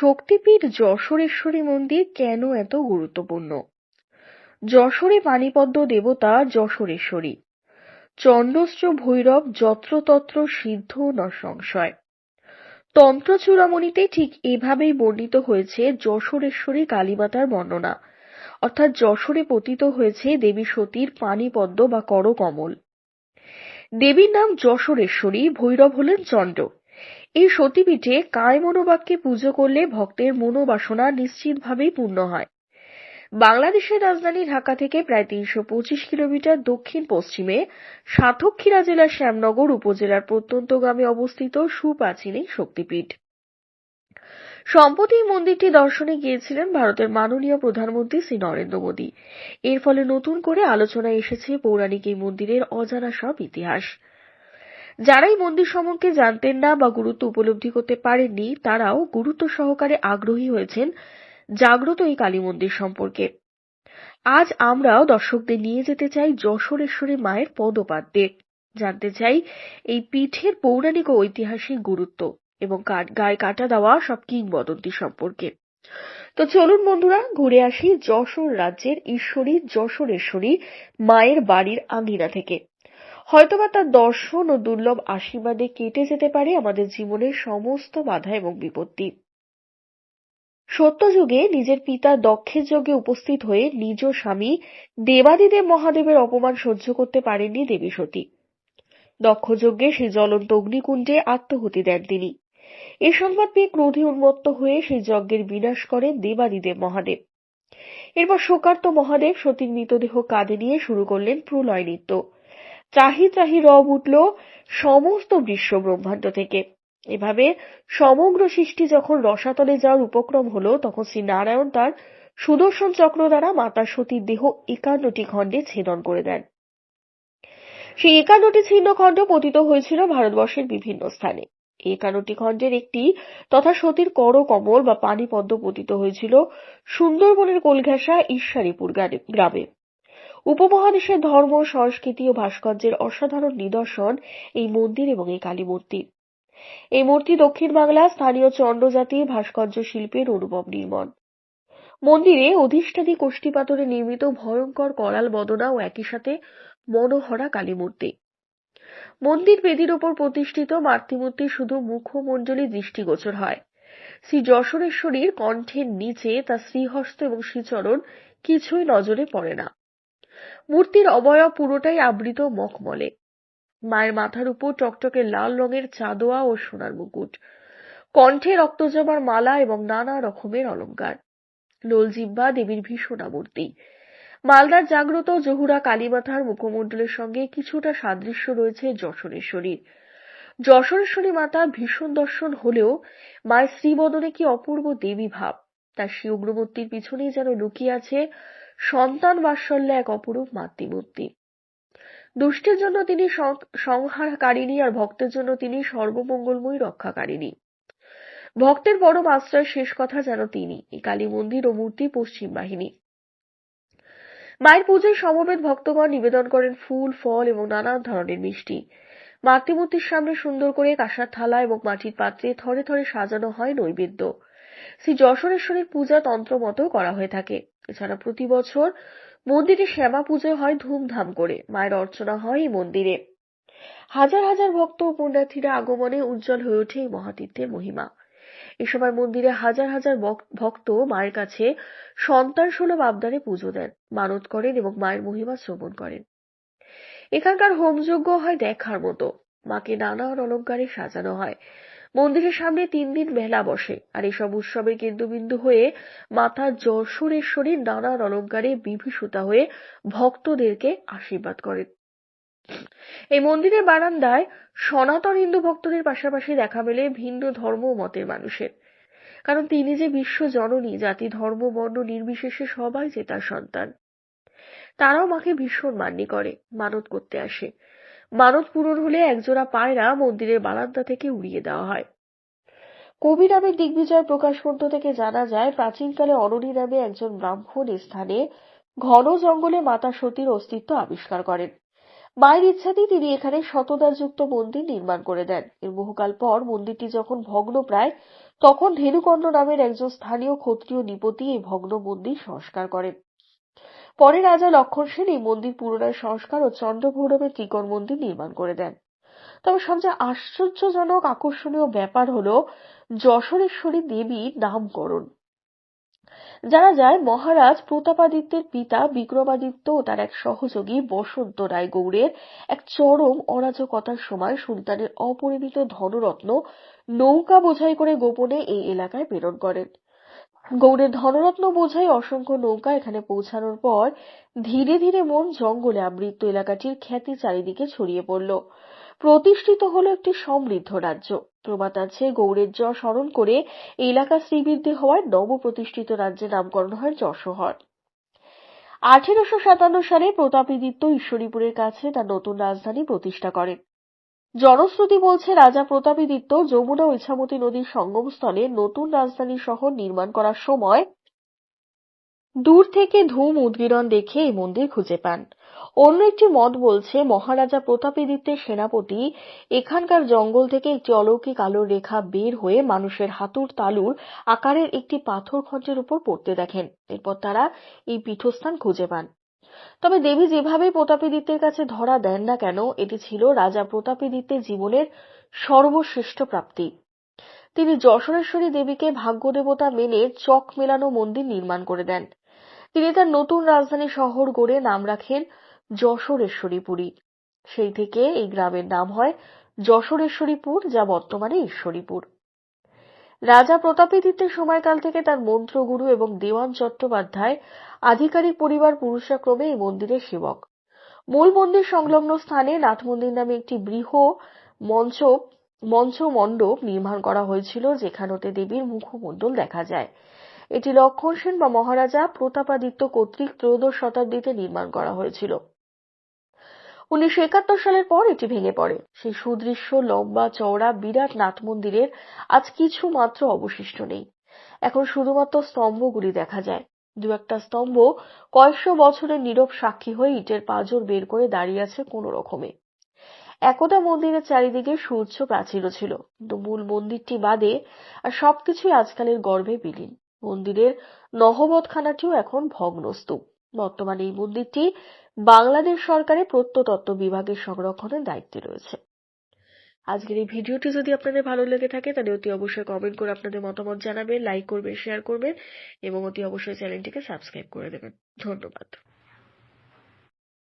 শক্তিপীঠ যশোরেশ্বরী মন্দির কেন এত গুরুত্বপূর্ণ? যশোরে পানিপদ্ম দেবতা যশোরেশ্বরী। চণ্ডশ্র ভৈরব যত্রতত্র সিদ্ধ ন সংশয়? তন্ত্র চূড়ামণিতে ঠিক এভাবেই বর্ণিত হয়েছে যশোরেশ্বরী কালীমাতার বর্ণনা। অর্থাৎ যশোরে পতিত হয়েছে দেবী সতীর পানিপদ্ম বা করকমল। দেবীর নাম যশোরেশ্বরী, ভৈরব হলেন চণ্ড এই সতীপীঠে কায় মনোবাক্যে পুজো করলে ভক্তের মনোবাসনা নিশ্চিতভাবেই পূর্ণ হয়। বাংলাদেশের রাজধানী ঢাকা থেকে প্রায় তিনশো পঁচিশ কিলোমিটার দক্ষিণ পশ্চিমে সাতক্ষীরা জেলার শ্যামনগর উপজেলার প্রত্যন্তগামে অবস্থিত সুপ্রাচীন এই শক্তিপীঠ। সম্প্রতি এই মন্দিরটি দর্শনে গিয়েছিলেন ভারতের মাননীয় প্রধানমন্ত্রী শ্রী নরেন্দ্র মোদী। এর ফলে নতুন করে আলোচনায় এসেছে পৌরাণিক এই মন্দিরের অজানা সব ইতিহাস। যারা এই মন্দির সম্পর্কে জানতেন না বা গুরুত্ব উপলব্ধি করতে পারেননি, তারাও গুরুত্ব সহকারে আগ্রহী হয়েছেন জাগ্রত এই কালী মন্দির সম্পর্কে। আজ আমরাও দর্শকদের নিয়ে যেতে চাই যশোরেশ্বরী মায়ের পদপাদ্যে। জানতে চাই এই পীঠের পৌরাণিক ও ঐতিহাসিক গুরুত্ব এবং গায়ে কাটা দেওয়া সব কিংবদন্তি সম্পর্কে। তো চলুন বন্ধুরা, ঘুরে আসি যশোর রাজ্যের ঈশ্বরী যশোরেশ্বরী মায়ের বাড়ির আঙ্গিনা থেকে। হয়তোবা তার দর্শন ও দুর্লভ আশীর্বাদে কেটে যেতে পারে আমাদের জীবনের সমস্ত বাধা এবং বিপত্তি। সত্যযুগে নিজের পিতা দক্ষের যজ্ঞে উপস্থিত হয়ে নিজ স্বামী দেবাদিদেব মহাদেবের অপমান সহ্য করতে পারেননি দেবী সতী। দক্ষযজ্ঞে সেই জ্বলন্ত অগ্নিকুণ্ডে আত্মহতি দেন তিনি। এ সংবাদ পেয়ে ক্রোধে উন্মত্ত হয়ে সেই যজ্ঞের বিনাশ করেন দেবাদিদেব মহাদেব। এরপর শোকার্ত মহাদেব সতীর মৃতদেহ কাঁধে নিয়ে শুরু করলেন প্রলয় নৃত্য। চাহি চাহি রব উঠল সমস্ত বিশ্ব ব্রহ্মাণ্ড থেকে। এভাবে সমগ্র সৃষ্টি যখন রসাতলে যাওয়ার উপক্রম হলো, তখন শ্রী নারায়ণ তার সুদর্শন চক্র দ্বারা মাতা সতীর দেহ একান্নটি খণ্ডে ছেদন করে দেন। সেই একান্নটি ছিন্ন খণ্ড পতিত হয়েছিল ভারতবর্ষের বিভিন্ন স্থানে। একান্নটি খণ্ডের একটি তথা সতীর কর কমল বা পানি পদ্ম পতিত হয়েছিল সুন্দরবনের কোলঘেঁষা ঈশ্বরীপুর গ্রামে। উপমহাদেশের ধর্ম, সংস্কৃতি ও ভাস্কর্যের অসাধারণ নিদর্শন এই মন্দির এবং এই কালী মূর্তি। এই মূর্তি দক্ষিণ বাংলা স্থানীয় চন্দ্রজাতির ভাস্কর্য শিল্পের অনুপম নির্মাণ। মন্দিরে অধিষ্ঠানী কোষ্ঠী পাথরে নির্মিত ভয়ঙ্কর করাল বদনা ও একই সাথে মনোহরা কালী মূর্তি। মন্দির বেদির ওপর প্রতিষ্ঠিত মাতৃমূর্তি শুধু মুখমণ্ডলী দৃষ্টিগোচর হয়। শ্রী যশোরেশ্বরীর কণ্ঠের নিচে তার শ্রীহস্ত এবং শ্রীচরণ কিছুই নজরে পড়ে না। মূর্তির অবয়ব পুরোটাই আবৃত মখমলে। মায়ের মাথার উপর টকটকে লাল রঙের চাঁদোয়া ও সোনার মুকুট। কণ্ঠে রক্তজমার মালা এবং নানা রকমের অলঙ্কার। লোলজিব্বা দেবীর ভীষণা মূর্তি মালদার জাগ্রত জহুরা কালীমাথার মুখমণ্ডলের সঙ্গে কিছুটা সাদৃশ্য রয়েছে যশোরেশ্বরীর। যশোরেশ্বরী মাতা ভীষণ দর্শন হলেও মায়ের শ্রীবদনে কি অপূর্ব দেবী ভাব, তার সেই উগ্রমূর্তির পিছনেই যেন লুকিয়ে আছে সন্তান বাৎসল্য এক অপরূপ মাতৃমূর্তি। দুষ্টের জন্য তিনি সংহারকারিণী আর ভক্তের জন্য তিনি সর্বমঙ্গলময়ী রক্ষাকারিণী। ভক্তের পরম আশ্রয় শেষ কথা যেন তিনি, এই কালী মন্দির ও মূর্তি পশ্চিম বাহিনী। মায়ের পুজোয় সমবেত ভক্তগণ নিবেদন করেন ফুল, ফল এবং নানান ধরনের মিষ্টি। মাতৃমূর্তির সামনে সুন্দর করে কাঁসার থালা এবং মাটির পাত্রে থরে থরে সাজানো হয় নৈবেদ্য। শ্রী যশোরেশ্বরীর পূজা তন্ত্র মতো করা হয়ে থাকে। এছাড়া প্রতি বছর মন্দিরে শ্যামা পুজো হয় ধুমধাম করে। মায়ের অর্চনা হয় এই মন্দিরে। হাজার হাজার ভক্ত ও পুণ্যার্থীরা আগমনে উজ্জ্বল হয়ে ওঠে এই মহাতীর্থের মহিমা। এ সময় মন্দিরে হাজার হাজার ভক্ত মায়ের কাছে সন্তান সুলভ আবদারে পুজো দেন, মানত করেন এবং মায়ের মহিমা শ্রবণ করেন। এখানকার হোমযজ্ঞ হয় দেখার মতো। মাকে নানান অলঙ্কারে সাজানো হয়। মন্দিরের সামনে তিন দিন মেলা বসে। আর এসব উৎসবের কেন্দ্রবিন্দু হয়ে মাতা যশোরেশ্বরী নানান অলঙ্কারে বিভীষিতা হয়ে ভক্তদেরকে আশীর্বাদ করেন। এই মন্দিরের বারান্দায় সনাতন হিন্দু ভক্তদের পাশাপাশি দেখা মেলে ভিন্ন ধর্ম মতের মানুষের। কারণ তিনি যে বিশ্ব জননী, জাতি, ধর্ম, বর্ণ নির্বিশেষে সবাই যে তার সন্তান। তারাও মাকে ভীষণ মান্যি করে, মানত করতে আসে। মানত পূরণ হলে একজোড়া পায়রা মন্দিরের বারান্দা থেকে উড়িয়ে দেওয়া হয়। কবি নামের দিগ্বিজয় প্রকাশ গ্রন্থ থেকে জানা যায়, প্রাচীনকালে অরণি নামে একজন ব্রাহ্মণ স্থানে ঘন জঙ্গলে মাতা সতীর অস্তিত্ব আবিষ্কার করেন। মায়ের ইচ্ছাতেই তিনি এখানে শতদাযুক্ত মন্দির নির্মাণ করে দেন। এর বহুকাল পর মন্দিরটি যখন ভগ্ন প্রায়, তখন ধেনুকর্ণ নামের একজন স্থানীয় ক্ষত্রিয় নিপতি এই ভগ্ন মন্দির সংস্কার করেন। পরে রাজা লক্ষণ সেন এই মন্দির পুনরায় সংস্কার ও চন্দ্রভৈরবের ত্রিকোণ মন্দির নির্মাণ করে দেন। তবে সবচেয়ে আশ্চর্যজনক আকর্ষণীয় ব্যাপার হলো যশোরেশ্বরী দেবীর নামকরণ। জানা যায়, মহারাজ প্রতাপাদিত্যের পিতা বিক্রমাদিত্য ও তার এক সহযোগী বসন্ত রায় গৌড়ের এক চরম অরাজকতার সময় সুলতানের অপরিমিত ধনরত্ন নৌকা বোঝাই করে গোপনে এই এলাকায় প্রেরণ করেন। গৌড়ের ধনরত্ন বোঝাই অসংখ্য নৌকা এখানে পৌঁছানোর পর ধীরে ধীরে মন জঙ্গলে আবৃত এলাকাটির খ্যাতি চারিদিকে ছড়িয়ে পড়ল। প্রতিষ্ঠিত হল একটি সমৃদ্ধ রাজ্য। প্রবাদ আছে গৌড়ের যশ স্মরণ করে এলাকা শ্রীবৃদ্ধি হওয়ায় নবপ্রতিষ্ঠিত রাজ্যের নামকরণ হয় যশোহর। আঠেরোশো সাতান্ন সালে প্রতাপাদিত্য ঈশ্বরীপুরের কাছে তার নতুন রাজধানী প্রতিষ্ঠা করেন। জনশ্রুতি বলছে, রাজা প্রতাপাদিত্য যমুনা ও ইছামতি নদীর সঙ্গমস্থলে নতুন রাজধানী শহর নির্মাণ করার সময় দূর থেকে ধূম উদ্গীরণ দেখে এই মন্দির খুঁজে পান। অন্য একটি মত বলছে, মহারাজা প্রতাপাদিত্যের সেনাপতি এখানকার জঙ্গল থেকে একটি অলৌকিক আলোর রেখা বের হয়ে মানুষের হাতুর তালুর আকারের একটি পাথর খণ্ডের উপর পড়তে দেখেন। এরপর তারা এই পীঠস্থান খুঁজে পান। তবে দেবী যেভাবে প্রতাপাদিত্যের কাছে ধরা দেন না কেন, এটি ছিল রাজা প্রতাপাদিত্যের জীবনের সর্বশ্রেষ্ঠ প্রাপ্তি। তিনি যশোরেশ্বরী দেবীকে ভাগ্যদেবতা মেনে চক মেলানো মন্দির নির্মাণ করে দেন। তিনি তার নতুন রাজধানী শহর গড়ে নাম রাখেন যশোরেশ্বরীপুরী। সেই থেকে এই গ্রামের নাম হয় যশোরেশ্বরীপুর, যা বর্তমানে ঈশ্বরীপুর। রাজা প্রতাপাদিত্যের সময়কাল থেকে তার মন্ত্রগুরু এবং দেওয়ান চট্টোপাধ্যায় আধিকারিক পরিবার পুরুষাক্রমে এই মন্দিরের সেবক। মূল মন্দির সংলগ্ন স্থানে নাথ মন্দির নামে একটি বৃহ মঞ্চ মঞ্চ মণ্ডপ নির্মাণ করা হয়েছিল যেখানে দেবীর মুখমণ্ডল দেখা যায়। এটি লক্ষণ সেন বা মহারাজা প্রতাপাদিত্য কর্তৃক ত্রয়োদশ শতাব্দীতে নির্মাণ করা হয়েছিল। উনিশশো একাত্তর সালের পর এটি ভেঙে পড়ে। সেই সুদৃশ্য লম্বা চওড়া বিরাট নাট মন্দিরের আজ কিছু মাত্র অবশিষ্ট নেই। এখন শুধুমাত্র স্তম্ভগুলি দেখা যায়। দু একটা স্তম্ভ কয়েকশো বছরের নীরব সাক্ষী হয়ে ইটের পাঁজর বের করে দাঁড়িয়ে আছে কোন রকমে। একদা মন্দিরের চারিদিকে সূর্য প্রাচীরও ছিল, কিন্তু মূল মন্দিরটি বাদে আর সবকিছুই আজকালের গর্ভে বিলীন। মন্দিরের নহবতখানাটিও এখন ভগ্নস্তূপ। বর্তমানে এই মন্দিরটি বাংলাদেশ সরকারের প্রত্নতত্ত্ব বিভাগের সংরক্ষণের দায়িত্বে রয়েছে। আজকের এই ভিডিওটি যদি আপনাদের ভালো লেগে থাকে, তাহলে অতি অবশ্যই কমেন্ট করে আপনাদের মতামত জানাবেন লাইক করবেন শেয়ার করবেন এবং অতি অবশ্যই চ্যানেলটিকে সাবস্ক্রাইব করে দেবেন। ধন্যবাদ।